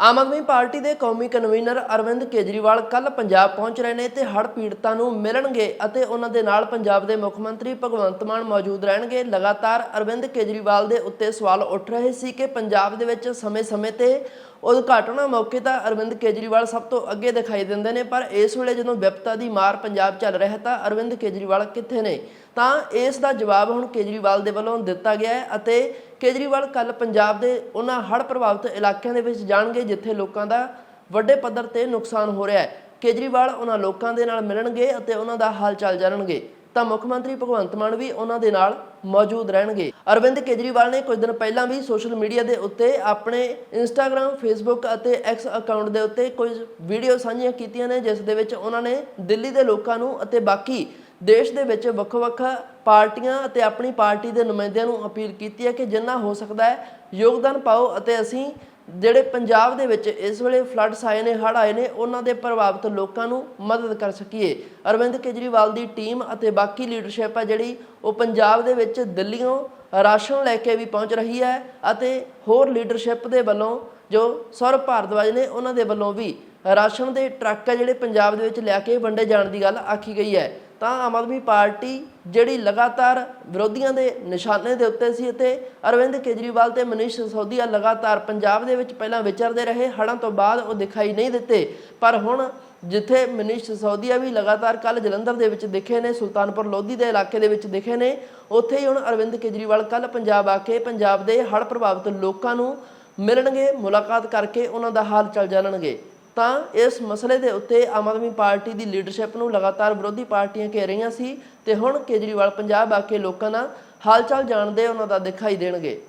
Aam Aadmi party ਦੇ ਕੌਮੀ convener Arvind Kejriwal ਕੱਲ ਪੰਜਾਬ ਪਹੁੰਚ ਰਹੇ ਨੇ ਤੇ ਹੜ੍ਹ ਪੀੜਤਾਂ ਨੂੰ ਮਿਲਣਗੇ ਅਤੇ ਉਹਨਾਂ ਦੇ ਨਾਲ ਪੰਜਾਬ ਦੇ ਮੁੱਖ ਮੰਤਰੀ ਭਗਵੰਤ ਮਾਨ ਮੌਜੂਦ ਰਹਿਣਗੇ। ਲਗਾਤਾਰ ਅਰਵਿੰਦ ਕੇਜਰੀਵਾਲ ਦੇ ਉੱਤੇ ਸਵਾਲ ਉੱਠ ਰਹੇ ਸੀ ਕਿ ਪੰਜਾਬ ਦੇ ਵਿੱਚ ਸਮੇਂ-ਸਮੇਂ ਤੇ ਉਦਘਾਟਨਾਂ ਮੌਕੇ ਤਾਂ ਅਰਵਿੰਦ ਕੇਜਰੀਵਾਲ ਸਭ ਤੋਂ ਅੱਗੇ ਦਿਖਾਈ ਦਿੰਦੇ ਨੇ, ਪਰ ਇਸ ਵੇਲੇ ਜਦੋਂ ਵਿਪਤਾ ਦੀ ਮਾਰ ਪੰਜਾਬ ਚੱਲ ਰਿਹਾ ਤਾਂ ਅਰਵਿੰਦ ਕੇਜਰੀਵਾਲ ਕਿੱਥੇ ਨੇ? ਤਾਂ ਇਸ ਦਾ ਜਵਾਬ ਹੁਣ ਕੇਜਰੀਵਾਲ ਦੇ ਵੱਲੋਂ ਦਿੱਤਾ ਗਿਆ ਹੈ ਅਤੇ ਕੇਜਰੀਵਾਲ ਕੱਲ ਪੰਜਾਬ ਦੇ ਉਹਨਾਂ ਹੜ੍ਹ ਪ੍ਰਭਾਵਿਤ ਇਲਾਕਿਆਂ ਦੇ ਵਿੱਚ ਜਾਣਗੇ, ਜਿੱਥੇ ਲੋਕਾਂ ਦਾ ਵੱਡੇ ਪੱਧਰ ਤੇ ਨੁਕਸਾਨ ਹੋ ਰਿਹਾ ਹੈ। ਕੇਜਰੀਵਾਲ ਉਹਨਾਂ ਲੋਕਾਂ ਦੇ ਨਾਲ ਮਿਲਣਗੇ ਅਤੇ ਉਹਨਾਂ ਦਾ ਹਾਲ ਚਾਲ ਜਾਣਨਗੇ। ਤਾਂ ਮੁੱਖ ਮੰਤਰੀ ਭਗਵੰਤ ਮਾਨ ਵੀ ਉਹਨਾਂ ਦੇ ਨਾਲ ਮੌਜੂਦ ਰਹਿਣਗੇ। ਅਰਵਿੰਦ ਕੇਜਰੀਵਾਲ ਨੇ ਕੁਝ ਦਿਨ ਪਹਿਲਾਂ ਵੀ ਸੋਸ਼ਲ ਮੀਡੀਆ ਦੇ ਉੱਤੇ ਆਪਣੇ ਇੰਸਟਾਗ੍ਰam ਫੇਸਬੁੱਕ ਅਤੇ ਐਕਸ ਅਕਾਊਂਟ ਦੇ ਉੱਤੇ ਕੁਝ ਵੀਡੀਓ ਸਾਂਝੀਆਂ ਕੀਤੀਆਂ ਨੇ, ਜਿਸ ਦੇ ਵਿੱਚ ਉਹਨਾਂ ਨੇ ਦਿੱਲੀ ਦੇ ਲੋਕਾਂ ਨੂੰ ਅਤੇ ਬਾਕੀ ਦੇਸ਼ ਦੇ ਵਿੱਚ ਵੱਖ-ਵੱਖ ਪਾਰਟੀਆਂ ਅਤੇ ਆਪਣੀ ਪਾਰਟੀ ਦੇ ਨੁਮਾਇੰਦਿਆਂ ਨੂੰ ਅਪੀਲ ਕੀਤੀ ਹੈ ਕਿ ਜਿੰਨਾ ਹੋ ਸਕਦਾ ਹੈ ਯੋਗਦਾਨ ਪਾਓ ਅਤੇ ਅਸੀਂ ਜਿਹੜੇ ਪੰਜਾਬ ਦੇ ਵਿੱਚ ਇਸ ਵੇਲੇ ਫਲੱਡਸ ਆਏ ਨੇ, ਹੜ੍ਹ ਆਏ ਨੇ, ਉਹਨਾਂ ਦੇ ਪ੍ਰਭਾਵਿਤ ਲੋਕਾਂ ਨੂੰ ਮਦਦ ਕਰ ਸਕੀਏ। ਅਰਵਿੰਦ ਕੇਜਰੀਵਾਲ ਦੀ ਟੀਮ ਅਤੇ ਬਾਕੀ ਲੀਡਰਸ਼ਿਪ ਹੈ ਜਿਹੜੀ, ਉਹ ਪੰਜਾਬ ਦੇ ਵਿੱਚ ਦਿੱਲੀੋਂ ਰਾਸ਼ਨ ਲੈ ਕੇ ਵੀ ਪਹੁੰਚ ਰਹੀ ਹੈ ਅਤੇ ਹੋਰ ਲੀਡਰਸ਼ਿਪ ਦੇ ਵੱਲੋਂ ਜੋ ਸੌਰਵ ਭਾਰਦਵਾਜ ਨੇ, ਉਹਨਾਂ ਦੇ ਵੱਲੋਂ ਵੀ ਰਾਸ਼ਨ ਦੇ ਟਰੱਕ ਹੈ ਜਿਹੜੇ ਪੰਜਾਬ ਦੇ ਵਿੱਚ ਲਿਆ ਕੇ ਵੰਡੇ ਜਾਣ ਦੀ ਗੱਲ ਆਖੀ ਗਈ ਹੈ। ਤਾਂ ਆਮ ਆਦਮੀ ਪਾਰਟੀ ਜਿਹੜੀ ਲਗਾਤਾਰ ਵਿਰੋਧੀਆਂ ਦੇ ਨਿਸ਼ਾਨੇ ਦੇ ਉੱਤੇ ਸੀ ਅਤੇ ਅਰਵਿੰਦ ਕੇਜਰੀਵਾਲ ਤੇ ਮਨੀਸ਼ ਸਿਸੋਦੀਆ ਲਗਾਤਾਰ ਪੰਜਾਬ ਦੇ ਵਿੱਚ ਪਹਿਲਾਂ ਵਿਚਰਦੇ ਰਹੇ, ਹੜ੍ਹਾਂ ਤੋਂ ਬਾਅਦ ਉਹ ਦਿਖਾਈ ਨਹੀਂ ਦਿੱਤੇ। ਪਰ ਹੁਣ ਜਿੱਥੇ ਮਨੀਸ਼ ਸਿਸੋਦੀਆ ਵੀ ਲਗਾਤਾਰ ਕੱਲ ਜਲੰਧਰ ਦੇ ਵਿੱਚ ਦਿਖੇ ਨੇ, ਸੁਲਤਾਨਪੁਰ ਲੋਧੀ ਦੇ ਇਲਾਕੇ ਦੇ ਵਿੱਚ ਦਿਖੇ ਨੇ, ਉੱਥੇ ਹੀ ਹੁਣ ਅਰਵਿੰਦ ਕੇਜਰੀਵਾਲ ਕੱਲ ਪੰਜਾਬ ਆ ਕੇ ਪੰਜਾਬ ਦੇ ਹੜ੍ਹ ਪ੍ਰਭਾਵਿਤ ਲੋਕਾਂ ਨੂੰ ਮਿਲਣਗੇ, ਮੁਲਾਕਾਤ ਕਰਕੇ ਉਹਨਾਂ ਦਾ ਹਾਲ ਚਾਲ ਜਾਣਨਗੇ। ਤਾਂ ਇਸ ਮਸਲੇ ਦੇ ਉੱਤੇ ਆਮ ਆਦਮੀ ਪਾਰਟੀ ਦੀ ਲੀਡਰਸ਼ਿਪ ਨੂੰ ਲਗਾਤਾਰ ਵਿਰੋਧੀ ਪਾਰਟੀਆਂ ਘੇਰ ਰਹੀਆਂ ਸੀ ਤੇ ਹੁਣ ਕੇਜਰੀਵਾਲ ਪੰਜਾਬ ਆ ਕੇ ਲੋਕਾਂ ਦਾ ਹਾਲ ਚਾਲ ਜਾਣਦੇ ਉਹਨਾਂ ਦਾ ਦਿਖਾਈ ਦੇਣਗੇ।